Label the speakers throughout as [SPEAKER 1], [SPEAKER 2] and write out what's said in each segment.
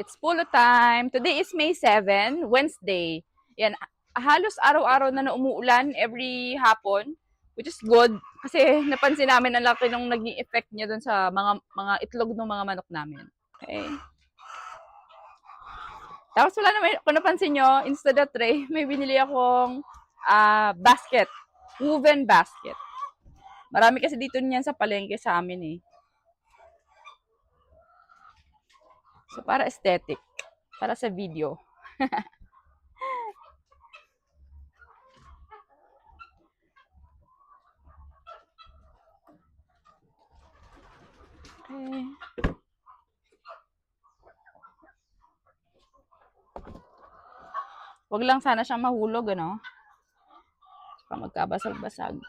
[SPEAKER 1] It's pulo time. Today is May 7, Wednesday. Yan, halos araw-araw na umuulan every hapon, which is good kasi napansin namin ang laki nung naging effect niya dun sa mga mga itlog ng mga manok namin. Okay. Tapos wala naman, kung napansin nyo, instead of tray, may binili akong ah, basket. Woven basket. Marami kasi dito niyan sa palengke sa amin eh. So, para aesthetic. Para sa video. okay. Huwag lang sana siyang mahulog, ano? Baka magkabasag-basag.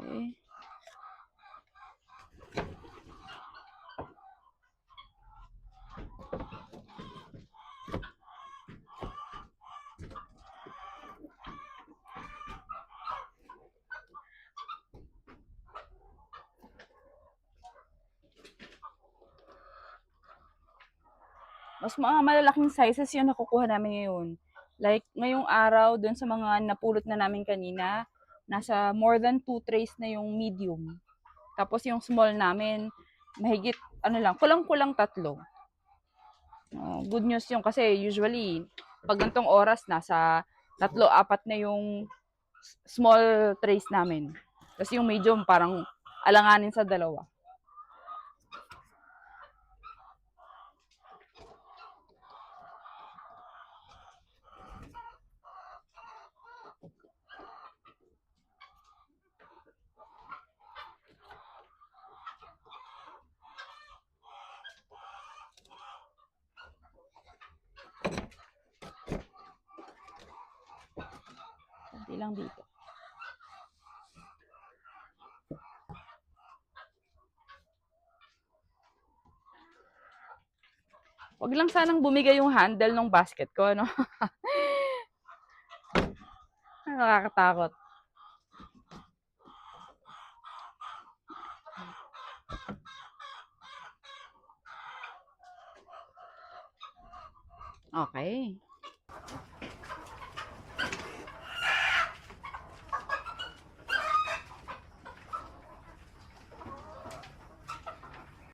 [SPEAKER 1] Okay. Mas mga malalaking sizes yung nakukuha namin ngayon. Like, ngayong araw, dun sa mga napulot na namin kanina, nasa more than 2 trays na yung medium. Tapos yung small namin, mahigit, ano lang, kulang-kulang tatlo. Uh, good news yung kasi usually, pag gantong oras, nasa tatlo, apat na yung small trays namin. Tapos yung medium, parang alanganin sa dalawa. Kunti lang dito. Wag lang sanang bumigay yung handle ng basket ko, no? Nakakatakot. Okay.